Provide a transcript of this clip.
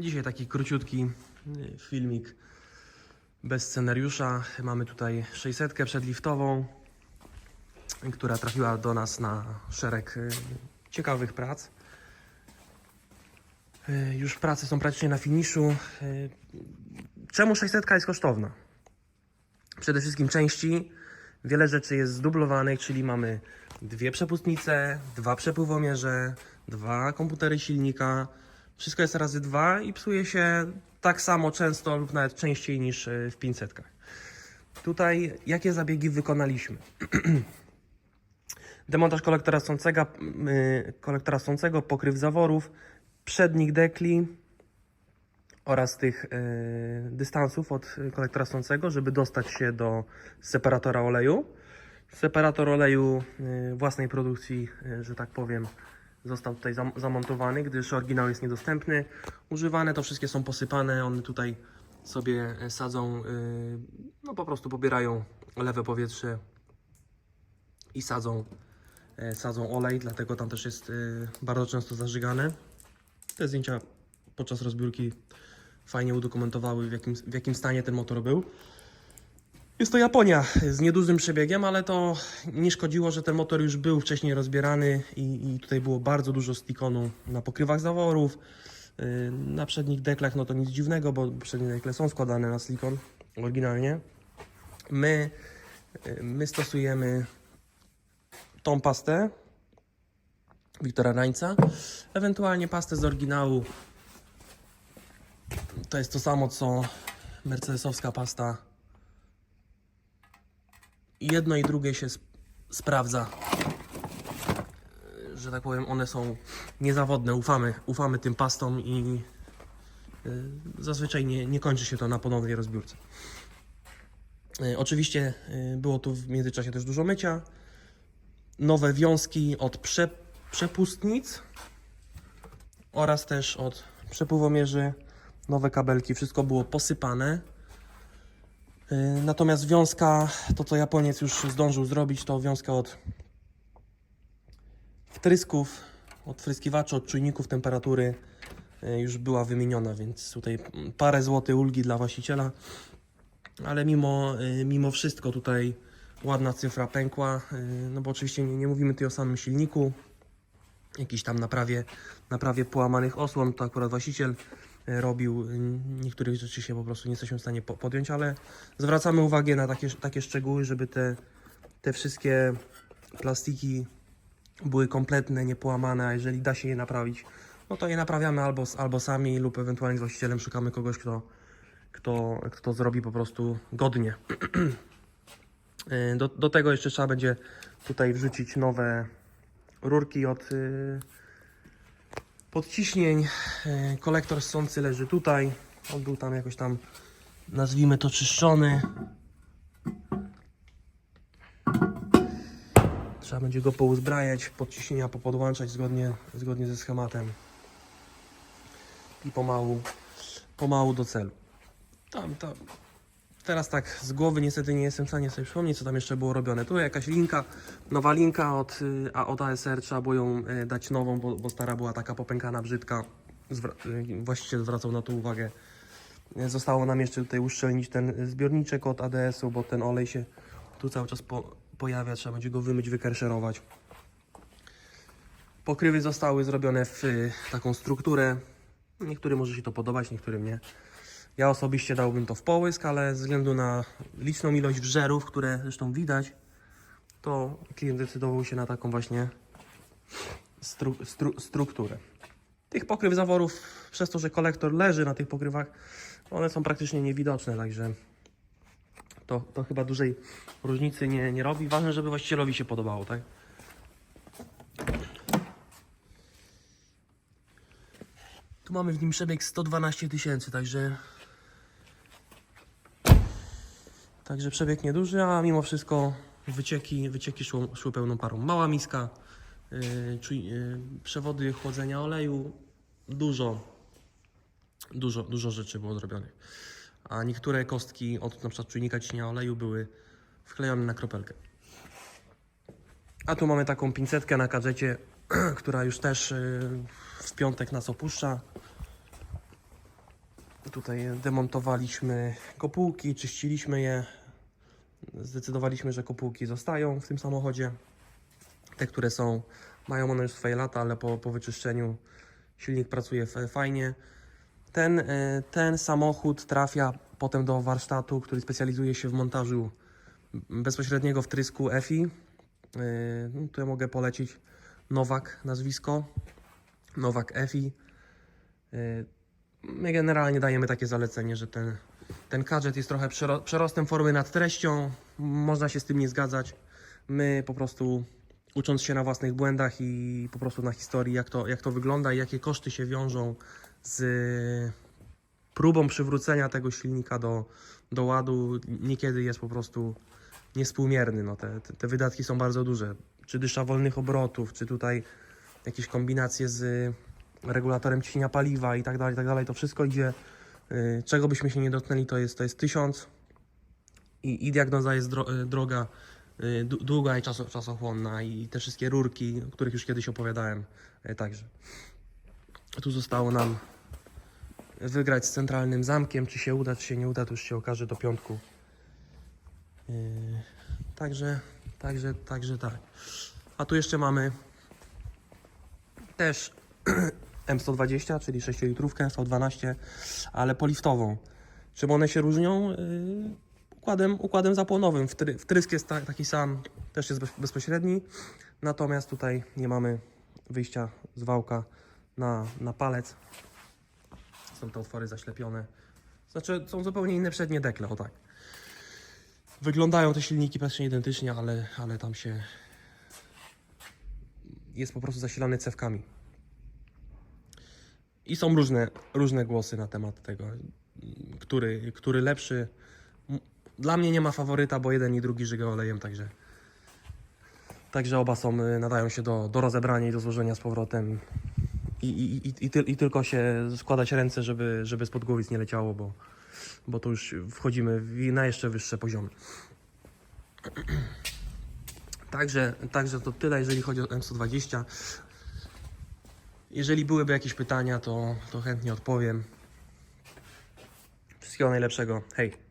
Dzisiaj taki króciutki y, filmik bez scenariusza. Mamy tutaj 600 przedliftową, która trafiła do nas na szereg y, ciekawych prac. Y, Już prace są praktycznie na finiszu. Czemu 600 jest kosztowna? Przede wszystkim części. Wiele rzeczy jest zdublowanych, czyli mamy dwie przepustnice, dwa przepływomierze, dwa komputery silnika. Wszystko jest razy dwa i psuje się tak samo często lub nawet częściej niż y, w 500. Tutaj jakie zabiegi wykonaliśmy? Demontaż kolektora sącego, y, kolektora sącego, pokryw zaworów, przednik dekli oraz tych y, dystansów od kolektora sącego, żeby dostać się do separatora oleju. Separator oleju własnej produkcji, że tak powiem, został tutaj zam zamontowany, gdyż oryginał jest niedostępny. Używane to wszystkie są posypane, one tutaj sobie y, sadzą, y, no po prostu pobierają lewe powietrze i sadzą, y, sadzą olej, dlatego tam też jest y, bardzo często zażygane. Te zdjęcia podczas rozbiórki fajnie udokumentowały, w jakim, w jakim stanie ten motor był. Jest to Japonia z niedużym przebiegiem, ale to nie szkodziło, że ten motor już był wcześniej rozbierany i, i tutaj było bardzo dużo stikonu na pokrywach zaworów. Yy, Na przednich deklach no to nic dziwnego, bo przednie dekle są składane na silikon oryginalnie. My, yy, my stosujemy tą pastę Wiktora Rańca, ewentualnie pastę z oryginału. To jest to samo co mercedesowska pasta jedno i drugie się sp- sprawdza. Że tak powiem, one są niezawodne. Ufamy, ufamy tym pastom i yy, zazwyczaj nie, nie kończy się to na ponownej rozbiórce. Yy, Oczywiście yy, było tu w międzyczasie też dużo mycia. Nowe wiązki od prze, przepustnic oraz też od przepływomierzy. Nowe kabelki, wszystko było posypane. Yy, Natomiast wiązka, to co Japoniec już zdążył zrobić, to wiązka od wtrysków, od wtryskiwaczy, od czujników temperatury yy, już była wymieniona, więc tutaj parę złotych ulgi dla właściciela. Ale mimo, yy, mimo wszystko tutaj ładna cyfra pękła, no bo oczywiście nie, nie mówimy tutaj o samym silniku, jakiś tam naprawie, naprawie połamanych osłon, to akurat właściciel robił. Niektórych rzeczy się po prostu nie jesteśmy w stanie po- podjąć, ale zwracamy uwagę na takie, takie szczegóły, żeby te, te wszystkie plastiki były kompletne, niepołamane, a jeżeli da się je naprawić, no to je naprawiamy albo, albo sami lub ewentualnie z właścicielem szukamy kogoś, kto, kto, kto to zrobi po prostu godnie. E, Do, do tego jeszcze trzeba będzie tutaj wrzucić nowe rurki od y, podciśnień. Y, Kolektor ssący leży tutaj. On był tam jakoś tam, nazwijmy to, czyszczony. Trzeba będzie go pouzbrajać, podciśnienia popodłączać zgodnie, zgodnie ze schematem. I pomału, pomału do celu. Tam, tam. Teraz tak z głowy niestety nie jestem w stanie sobie przypomnieć, co tam jeszcze było robione. Tu jakaś linka, nowa linka od, y, a od ASR, trzeba było ją y, dać nową, bo, bo stara była taka popękana, brzydka. Zwra- y, właściciel zwracał na to uwagę. Zostało nam jeszcze tutaj uszczelnić ten zbiorniczek od ADS-u, bo ten olej się tu cały czas po, pojawia, trzeba będzie go wymyć, wykerszerować. Pokrywy zostały zrobione w taką strukturę. Niektórym może się to podobać, niektórym nie. Ja osobiście dałbym to w połysk, ale ze względu na liczną ilość wżerów, które zresztą widać, to klient decydował się na taką właśnie stru, stru, strukturę. Tych pokryw zaworów, przez to, że kolektor leży na tych pokrywach, one są praktycznie niewidoczne, także to, to chyba dużej różnicy nie, nie robi. Ważne, żeby właścicielowi się podobało, tak? Tu mamy w nim przebieg 112 tysięcy, także Także przebieg nieduży, a mimo wszystko wycieki, wycieki szło, szły pełną parą. Mała miska, yy, czuj, yy, przewody chłodzenia oleju, dużo, dużo, dużo rzeczy było zrobionych. A niektóre kostki od przykład czujnika ciśnienia oleju były wklejone na kropelkę. A tu mamy taką pincetkę na kadżecie, która już też yy, w piątek nas opuszcza. Tutaj demontowaliśmy kopułki, czyściliśmy je. Zdecydowaliśmy, że kopułki zostają w tym samochodzie. Te, które są, mają one już swoje lata, ale po, po wyczyszczeniu silnik pracuje fajnie. Ten, e, ten samochód trafia potem do warsztatu, który specjalizuje się w montażu bezpośredniego wtrysku EFI. E, No, tu ja mogę polecić Nowak nazwisko. Nowak EFI. E, My generalnie dajemy takie zalecenie, że ten, ten gadżet jest trochę przero- przerostem formy nad treścią. Można się z tym nie zgadzać. My po prostu ucząc się na własnych błędach i po prostu na historii, jak to, jak to wygląda i jakie koszty się wiążą z próbą przywrócenia tego silnika do, do ładu, niekiedy jest po prostu niespółmierny. No te, te, wydatki są bardzo duże. Czy dysza wolnych obrotów, czy tutaj jakieś kombinacje z regulatorem ciśnienia paliwa i tak dalej, tak dalej. To wszystko idzie, czego byśmy się nie dotknęli, to jest, to jest tysiąc i, i diagnoza jest dro, y, droga, y, długa i czaso, czasochłonna i te wszystkie rurki, o których już kiedyś opowiadałem y, także. Tu zostało nam wygrać z centralnym zamkiem, czy się uda, czy się nie uda, to już się okaże do piątku. Także, także, także tak. A tu jeszcze mamy też M120, czyli 6 litrówkę V12, ale poliftową. Czym one się różnią? Yy, układem, układem zapłonowym. Wtry, wtrysk jest ta, taki sam, też jest bez, bezpośredni, natomiast tutaj nie mamy wyjścia z wałka na, na palec. Są te otwory zaślepione. Znaczy, są zupełnie inne przednie dekle, o tak. Wyglądają te silniki praktycznie identycznie, ale, ale tam się jest po prostu zasilany cewkami. I są różne, różne głosy na temat tego, który, który lepszy. Dla mnie nie ma faworyta, bo jeden i drugi żyga olejem, także. Także oba są, y, nadają się do, do rozebrania i do złożenia z powrotem. I, i, i, i, ty, I tylko się składać ręce, żeby, żeby spod głowic nie leciało, bo, bo to już wchodzimy w, na jeszcze wyższe poziomy. Także, także to tyle, jeżeli chodzi o M120. Jeżeli byłyby jakieś pytania, to, to chętnie odpowiem. Wszystkiego najlepszego. Hej!